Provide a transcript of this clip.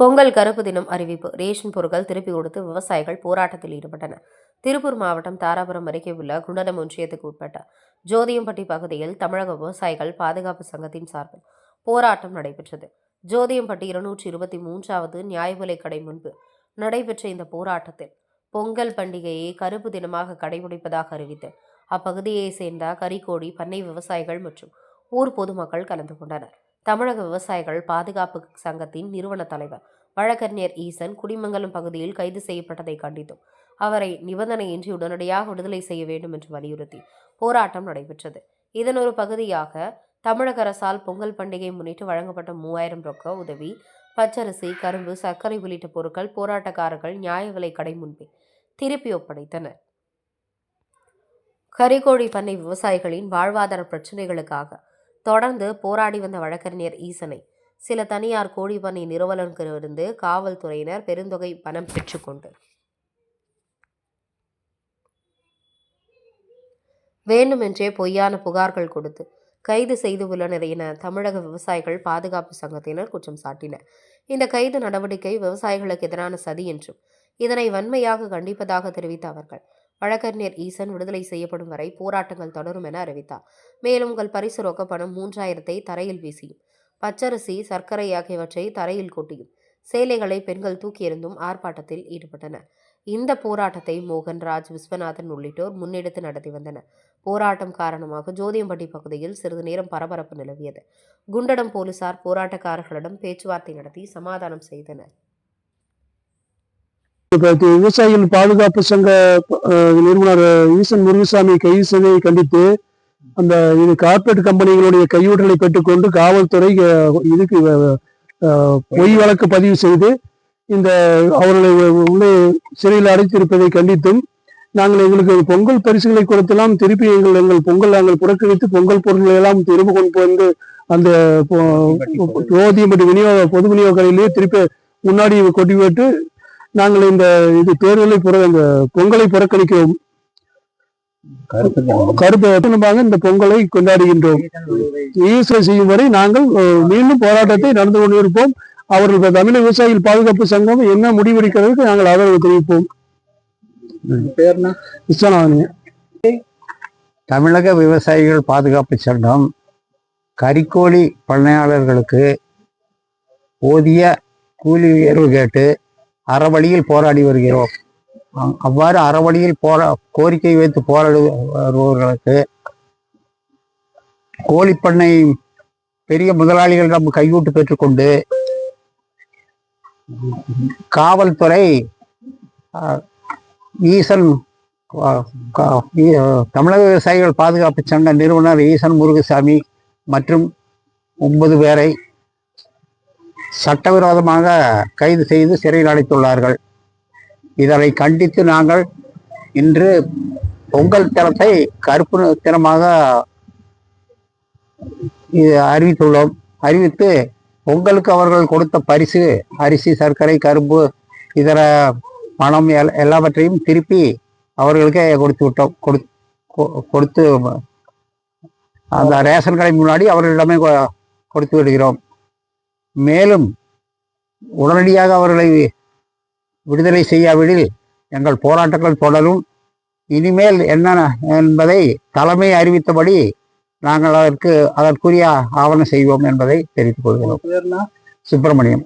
பொங்கல் கருப்பு தினம் அறிவிப்பு. ரேஷன் பொருட்கள் திருப்பி கொடுத்து விவசாயிகள் போராட்டத்தில் ஈடுபட்டனர். திருப்பூர் மாவட்டம் தாராபுரம் அருகே உள்ள குண்டடம் ஒன்றியத்துக்கு உட்பட்ட ஜோதியம்பட்டி பகுதியில் தமிழக விவசாயிகள் பாதுகாப்பு சங்கத்தின் சார்பில் போராட்டம் நடைபெற்றது. ஜோதியம்பட்டி இருநூற்றி இருபத்தி மூன்றாவது நியாயவிலை கடை முன்பு நடைபெற்ற இந்த போராட்டத்தில் பொங்கல் பண்டிகையை கருப்பு தினமாக கடைபிடிப்பதாக அறிவித்து அப்பகுதியைச் சேர்ந்த கரிக்கோடி பண்ணை விவசாயிகள் மற்றும் ஊர் பொதுமக்கள் கலந்து கொண்டனர். தமிழக விவசாயிகள் பாதுகாப்பு சங்கத்தின் நிறுவன தலைவர் வழக்கறிஞர் ஈசன் குடிமங்கலம் பகுதியில் கைது செய்யப்பட்டதை கண்டித்தும் அவரை நிபந்தனையின்றி உடனடியாக விடுதலை செய்ய வேண்டும் என்று வலியுறுத்தி போராட்டம் நடைபெற்றது. இதன் ஒரு பகுதியாக தமிழக அரசால் பொங்கல் பண்டிகை முன்னிட்டு வழங்கப்பட்ட மூவாயிரம் ரொக்க உதவி பச்சரிசி கரும்பு சர்க்கரை உள்ளிட்ட பொருட்கள் போராட்டக்காரர்கள் நியாய விலை கடை முன்பே திருப்பி ஒப்படைத்தனர். கறிக்கோழி பண்ணை விவசாயிகளின் வாழ்வாதார பிரச்சினைகளுக்காக தொடர்ந்து போராடி வந்த வழக்கறிஞர் ஈசனை சில தனியார் கோழிப்பண்ணை நிறுவனங்களிலிருந்து காவல்துறையினர் பெருந்தொகை பணம் பெற்றுக்கொண்டு வேண்டுமென்றே பொய்யான புகார்கள் கொடுத்து கைது செய்துள்ளனர் என தமிழக விவசாயிகள் பாதுகாப்பு சங்கத்தினர் குற்றம் சாட்டினர். இந்த கைது நடவடிக்கை விவசாயிகளுக்கு எதிரான சதி என்றும் இதனை வன்மையாக கண்டிப்பதாக தெரிவித்த அவர்கள் வழக்கறிஞர் ஈசன் விடுதலை செய்யப்படும் வரை போராட்டங்கள் தொடரும் என அறிவித்தார். மேலும் உங்கள் பரிசு ரொக்க பணம் மூன்றாயிரத்தை தரையில் வீசியும் பச்சரிசி சர்க்கரை ஆகியவற்றை தரையில் கொட்டியும். சேலைகளை பெண்கள் தூக்கியிருந்தும் ஆர்ப்பாட்டத்தில் ஈடுபட்டனர். இந்த போராட்டத்தை மோகன் ராஜ் விஸ்வநாதன் உள்ளிட்டோர் முன்னெடுத்து நடத்தி வந்தனர். போராட்டம் காரணமாக ஜோதியம்பட்டி பகுதியில் சிறிது நேரம் பரபரப்பு நிலவியது. குண்டடம் போலீசார் போராட்டக்காரர்களிடம் பேச்சுவார்த்தை நடத்தி சமாதானம் செய்தனர். விவசாயிகள் பாதுகாப்பு சங்க நிறுவனர் ஈசன் முருகசாமி கைது செய்ததை கண்டித்து அந்த இது கார்ப்பரேட் கம்பெனிகளுடைய கையூட்டலை பெற்றுக்கொண்டு காவல்துறை இதுக்கு பொய் வழக்கு பதிவு செய்து இந்த அவர்களை உள்ளே சிறையில் அடைத்திருப்பதை கண்டித்தும் நாங்கள் எங்களுக்கு பொங்கல் பரிசுகளை கொடுத்தெல்லாம் திருப்பி எங்கள் எங்கள் பொங்கல் நாங்கள் புறக்கணித்து பொங்கல் பொருட்களை எல்லாம் திரும்ப கொண்டு வந்து அந்த பொ- ஜோதியம்பட்டி விநியோக பொது விநியோக கடையிலேயே திருப்பி முன்னாடி கொட்டி விட்டு நாங்கள் இந்த இது தேர்தலை புற இந்த பொங்கலை புறக்கணிக்கிறோம். எத்தனமாக இந்த பொங்கலை கொண்டாடுகின்றோம். ஈஸ்வர செய்யும் வரை நாங்கள் மீண்டும் போராட்டத்தை நடந்து கொண்டிருப்போம் அவர்கள் தமிழக விவசாயிகள் பாதுகாப்பு சங்கம் என்ன முடிவெடுக்கிறதுக்கு நாங்கள் ஆதரவு தெரிவிப்போம். தமிழக விவசாயிகள் பாதுகாப்பு சங்கம் கரிக்கோழி பண்ணையாளர்களுக்கு போதிய கூலி உயர்வு கேட்டு அறவழியில் போராடி வருகிறோம். அவ்வாறு அறவழியில் போரா கோரிக்கை வைத்து போராடி வருபவர்களுக்கு கோழிப்பண்ணை பெரிய முதலாளிகளிடம் கையூட்டு பெற்றுக்கொண்டு காவல்துறை ஈசன் தமிழக விவசாயிகள் பாதுகாப்பு சங்க நிறுவனர் ஈசன் முருகசாமி மற்றும் ஒன்பது பேரை சட்டவிரோதமாக கைது செய்து சிறையில் அடைத்துள்ளார்கள். இதனை கண்டித்து நாங்கள் இன்று பொங்கல் தினத்தை கருப்பு தினமாக அறிவித்துள்ளோம். அறிவித்து பொங்கலுக்கு அவர்கள் கொடுத்த பரிசு அரிசி சர்க்கரை கரும்பு இதர பணம் எல்- எல்லாவற்றையும் திருப்பி அவர்களுக்கே கொடுத்து விட்டோம். கொடு- கொ- கொடுத்து அந்த ரேஷன் கடை முன்னாடி அவர்களிடமே கொ- கொடுத்து விடுகிறோம். மேலும் உடனடியாக அவர்களை விடுதலை செய்யாவிடில் எங்கள் போராட்டங்கள் தொடரும். இனிமேல் என்ன என்பதை தலைமை அறிவித்தபடி நாங்கள் அதற்கு அதற்குரிய ஆவணம் செய்வோம் என்பதை தெரிவித்துக் கொள்கிறோம். சுப்பிரமணியம்.